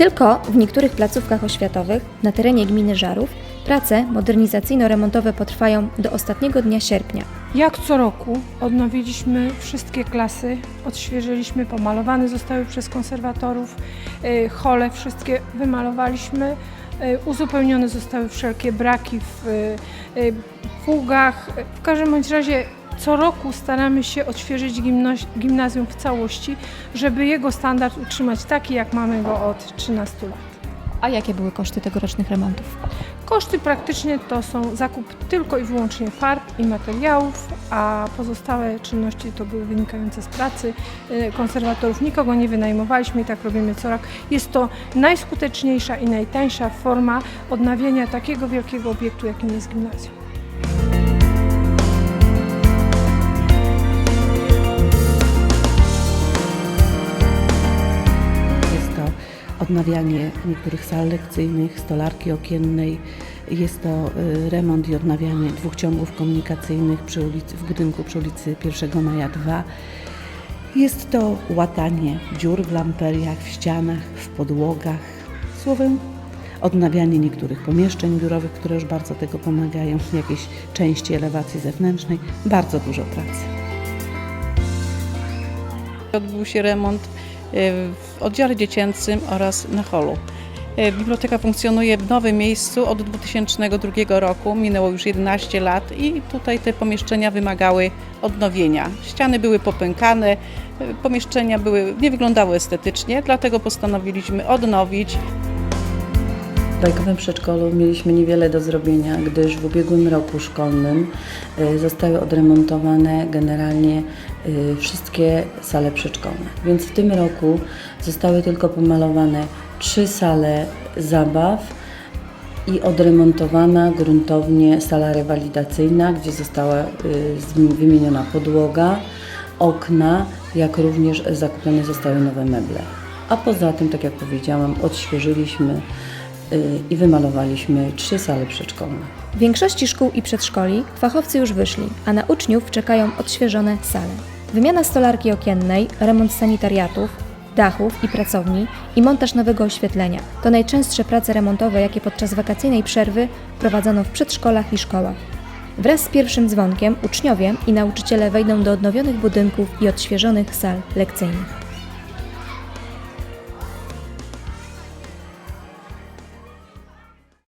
Tylko w niektórych placówkach oświatowych na terenie gminy Żarów prace modernizacyjno-remontowe potrwają do ostatniego dnia sierpnia. Jak co roku odnowiliśmy wszystkie klasy, odświeżyliśmy, pomalowane zostały przez konserwatorów, y, hole wszystkie wymalowaliśmy, y, uzupełnione zostały wszelkie braki w y, y, pługach. W każdym bądź razie co roku staramy się odświeżyć gimnazjum w całości, żeby jego standard utrzymać taki, jak mamy go od 13 lat. A jakie były koszty tegorocznych remontów? Koszty praktycznie to są zakup tylko i wyłącznie farb i materiałów, a pozostałe czynności to były wynikające z pracy y, konserwatorów. Nikogo nie wynajmowaliśmy i tak robimy co rok. Jest to najskuteczniejsza i najtańsza forma odnawiania takiego wielkiego obiektu, jakim jest gimnazjum. Odnawianie niektórych sal lekcyjnych, stolarki okiennej. Jest to y, remont i odnawianie dwóch ciągów komunikacyjnych przy ulicy, w budynku przy ulicy 1 Maja 2. Jest to łatanie dziur w lamperiach, w ścianach, w podłogach. Słowem, odnawianie niektórych pomieszczeń biurowych, które już bardzo tego pomagają, jakieś części elewacji zewnętrznej. Bardzo dużo pracy. Odbył się remont w oddziale dziecięcym oraz na holu. E, Biblioteka funkcjonuje w nowym miejscu od 2002 roku, minęło już 11 lat i tutaj te pomieszczenia wymagały odnowienia. Ściany były popękane, e, pomieszczenia były, nie wyglądały estetycznie, dlatego postanowiliśmy odnowić. W bajkowym przedszkolu mieliśmy niewiele do zrobienia, gdyż w ubiegłym roku szkolnym y, zostały odremontowane generalnie y, wszystkie sale przedszkolne. Więc w tym roku zostały tylko pomalowane trzy sale zabaw i odremontowana gruntownie sala rewalidacyjna, gdzie została y, wymieniona podłoga, okna, jak również zakupione zostały nowe meble. A poza tym, tak jak powiedziałam, odświeżyliśmy i wymalowaliśmy trzy sale przedszkolne. W większości szkół i przedszkoli fachowcy już wyszli, a na uczniów czekają odświeżone sale. Wymiana stolarki okiennej, remont sanitariatów, dachów i pracowni i montaż nowego oświetlenia to najczęstsze prace remontowe, jakie podczas wakacyjnej przerwy prowadzono w przedszkolach i szkołach. Wraz z pierwszym dzwonkiem uczniowie i nauczyciele wejdą do odnowionych budynków i odświeżonych sal lekcyjnych.